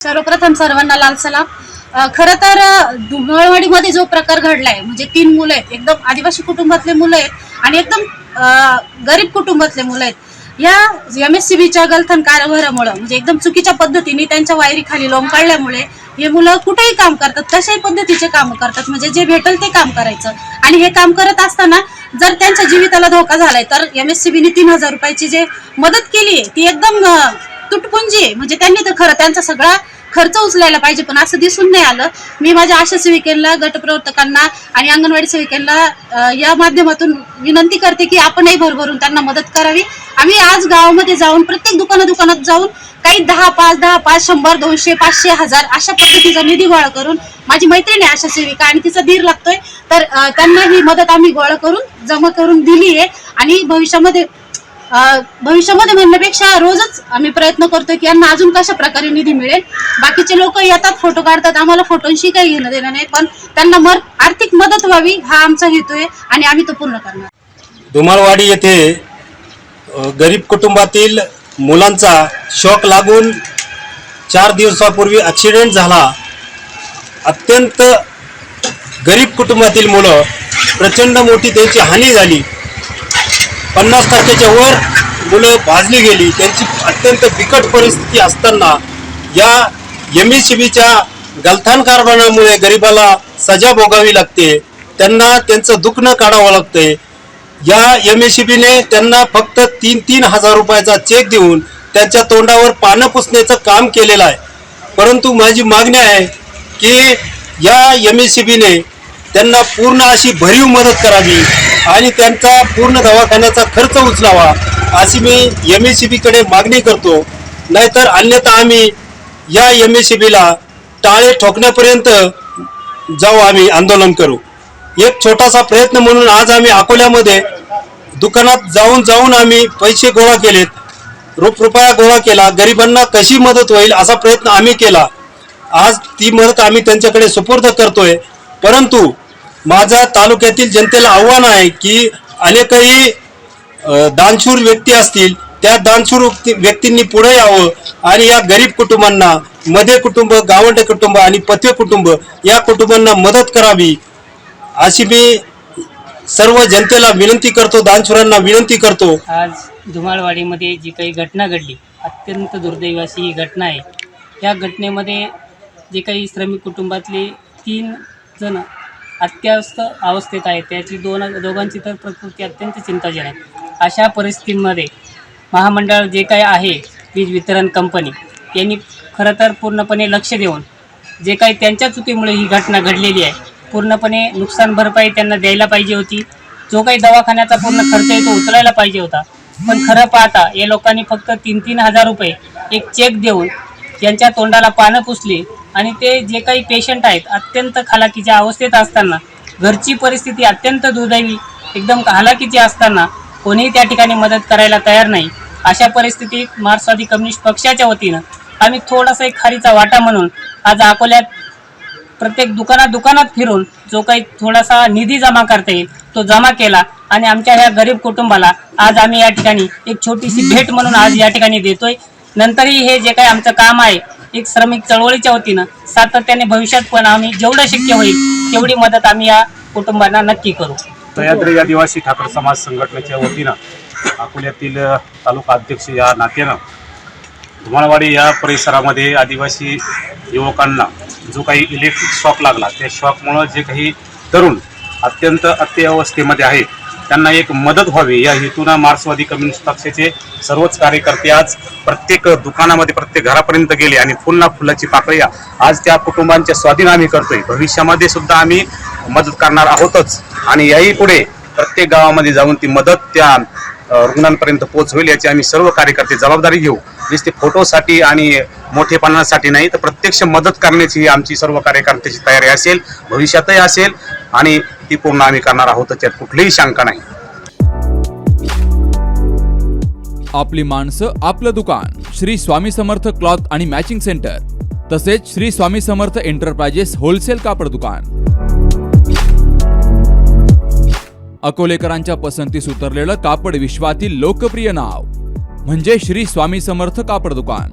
सर्वप्रथम सर्वांना लाल सलाम. खरं तर अ, जो प्रकार घडलाय म्हणजे तीन मुलं आहेत एकदम आदिवासी कुटुंबातले मुलं आहेत आणि एकदम गरीब कुटुंबातले मुलं आहेत. या एम एस सी बीच्या गलथन कारभारामुळं म्हणजे एकदम चुकीच्या पद्धतीने त्यांच्या वायरीखाली लोंबकाळल्यामुळे हे मुलं कुठेही काम करतात कशाही पद्धतीचे काम करतात म्हणजे जे भेटल ते काम करायचं. आणि हे काम करत असताना जर त्यांच्या जीविताला धोका झालाय तर एम एस सी बीने तीन हजार रुपयाची जे मदत केली आहे ती एकदम तुटपुंजी आहे. म्हणजे त्यांनी तर खरं त्यांचा सगळा खर्च उचलायला पाहिजे पण असं दिसून नाही आलं. मी माझ्या आशा सेविकेला गटप्रवर्तकांना आणि अंगणवाडी सेविकेला या माध्यमातून विनंती करते की आपणही भरभरून त्यांना मदत करावी. आम्ही आज गावामध्ये जाऊन प्रत्येक दुकाना दुकानात जाऊन काही दहा पाच दहा पाच शंभर दोनशे पाचशे हजार अशा पद्धतीचा निधी गोळा करून माझी मैत्रीण आहे आशा सेविका आणि तिचा धीर लागतोय. तर त्यांना ही मदत आम्ही गोळा करून जमा करून दिली आहे आणि भविष्यामध्ये भविष्यामध्ये म्हणण्यापेक्षा रोजच आम्ही प्रयत्न करतो की यांना अजून कशा प्रकारे निधी मिळेल. बाकीचे लोक येतात फोटो काढतात. आम्हाला फोटोंशी काही घेणं देणं नाही पण त्यांना मर आर्थिक मदत व्हावी हा आमचा हेतू आहे आणि आम्ही तो पूर्ण करणार. धुमाळवाडी येथे गरीब कुटुंबातील मुलांचा शॉक लागून चार दिवसापूर्वी ॲक्सिडेंट झाला. अत्यंत गरीब कुटुंबातील मुलं प्रचंड मोठी त्यांची हानी झाली. पन्नास टक्क्याच्या वर मुलं भाजली गेली. त्यांची अत्यंत बिकट परिस्थिती असताना या एम एस सी बीच्या गलथान कारभारामुळे गरिबाला सजा भोगावी लागते. त्यांना त्यांचं दुखणं काढावं लागतंय. या एम एस सी बीने त्यांना फक्त तीन तीन हजार रुपयाचा चेक देऊन त्यांच्या तोंडावर पानं पुसण्याचं काम केलेलं आहे. परंतु माझी मागणी आहे की या एम एस सी बीने त्यांना पूर्ण अशी भरीव मदत करावी. आणि त्यांचा पूर्ण दवाखान्याचा खर्च उचलावा अशी मी एम एस सी बीकडे मागणी करतो. नाहीतर अन्यथा आम्ही या एम एस सी बीला टाळे ठोकण्यापर्यंत जाऊ आम्ही आंदोलन करू. एक छोटासा प्रयत्न म्हणून आज आम्ही अकोल्यामध्ये दुकानात जाऊन जाऊन आम्ही पैसे गोळा केलेत. रुप रुपया गोळा केला. गरिबांना कशी मदत होईल असा प्रयत्न आम्ही केला. आज ती मदत आम्ही त्यांच्याकडे सुपूर्द करतोय. परंतु माझा तालुक्यातील जनतेला आव्हान आहे की अनेकही दानशूर व्यक्ती असतील त्या दानशूर व्यक्तींनी पुढे यावं आणि या गरीब कुटुंबांना मध्ये कुटुंब गावंडे कुटुंब आणि पथ्य कुटुंब या कुटुंबांना मदत करावी अशी मी सर्व जनतेला विनंती करतो दानशुरांना विनंती करतो. आज धुमाळवाडीमध्ये जी काही घटना घडली अत्यंत दुर्दैवी ही घटना आहे. या घटनेमध्ये जे काही श्रमिक कुटुंबातले तीन जण अत्यवस्थ अवस्थेत आहे. त्याची दोन दोघांची तर प्रकृती अत्यंत चिंताजनक आहे. अशा परिस्थितीमध्ये महामंडळ जे काही आहे वीज वितरण कंपनी यांनी खरं तर पूर्णपणे लक्ष देऊन जे काही त्यांच्या चुकीमुळे ही घटना घडलेली आहे पूर्णपणे नुकसान भरपाई त्यांना द्यायला पाहिजे होती. जो काही दवाखान्याचा पूर्ण खर्च आहे तो उचलायला पाहिजे होता. पण खरं पाहता या लोकांनी फक्त तीन तीन हजार रुपये एक चेक देऊन ज्यांच्या तोंडाला पानं पुसली आणि ते जे काही पेशंट आहेत अत्यंत खालाकीच्या अवस्थेत असताना घरची परिस्थिती अत्यंत दुर्दैवी एकदम हालाकीची असताना कोणीही त्या ठिकाणी मदत करायला तयार नाही. अशा परिस्थितीत मार्क्सवादी कम्युनिस्ट पक्षाच्या वतीनं आम्ही थोडासा एक खारीचा वाटा म्हणून आज अकोल्यात प्रत्येक दुकानात दुकानात फिरून जो काही थोडासा निधी जमा करता येईल तो जमा केला आणि आमच्या ह्या गरीब कुटुंबाला आज आम्ही या ठिकाणी एक छोटीशी भेट म्हणून आज या ठिकाणी देतोय. नंतरही हे जे काही आमचं काम आहे एक श्रमिक चळवळीच्या वतीनं सातत्याने भविष्यात पण आम्ही जेवढं शक्य होईल तेवढी मदत आम्ही या कुटुंबांना नक्की करू. सह्याद्री आदिवासी ठाकर समाज संघटनेच्या वतीनं अकोल्यातील तालुका अध्यक्ष या नात्यानं धुमाळवाडी या परिसरामध्ये आदिवासी युवकांना जो काही इलेक्ट्रिक शॉक लागला त्या शॉकमुळं जे काही तरुण अत्यंत अत्यवस्थेमध्ये आहेत त्यांना एक मदत व्हावी. या हेतूनं मार्क्सवादी कम्युनिस्ट पक्षाचे सर्वच कार्यकर्ते आज प्रत्येक दुकानामध्ये प्रत्येक घरापर्यंत गेले आणि फुलना फुलाची पाकळी आज त्या कुटुंबांच्या स्वाधीन आम्ही करतोय. भविष्यामध्ये सुद्धा आम्ही मदत करणार आहोतच. आणि याही पुढे प्रत्येक गावामध्ये जाऊन ती मदत त्या रुग्णांपर्यंत रुग्णांपर्यंत पोहोचवेल याची आम्ही सर्व कार्यकर्ते जबाबदारी घेऊ. नुसते फोटोसाठी आणि मोठेपणासाठी नाही तर प्रत्यक्ष मदत करण्याची आमची सर्व कार्यकर्त्याची तयारी असेल भविष्यातही असेल आणि ती पूर्ण आम्ही करणार आहोत त्यात कुठलीही शंका नाही. आपली माणसं आपलं दुकान. श्री स्वामी समर्थ क्लॉथ आणि मॅचिंग सेंटर. तसेच श्री स्वामी समर्थ एंटरप्राइजेस होलसेल कापड दुकान. अकोलेकरांच्या पसंतीस उतरलेलं कापड विश्वातील लोकप्रिय नाव. म्हणजे श्री स्वामी समर्थ कापड दुकान.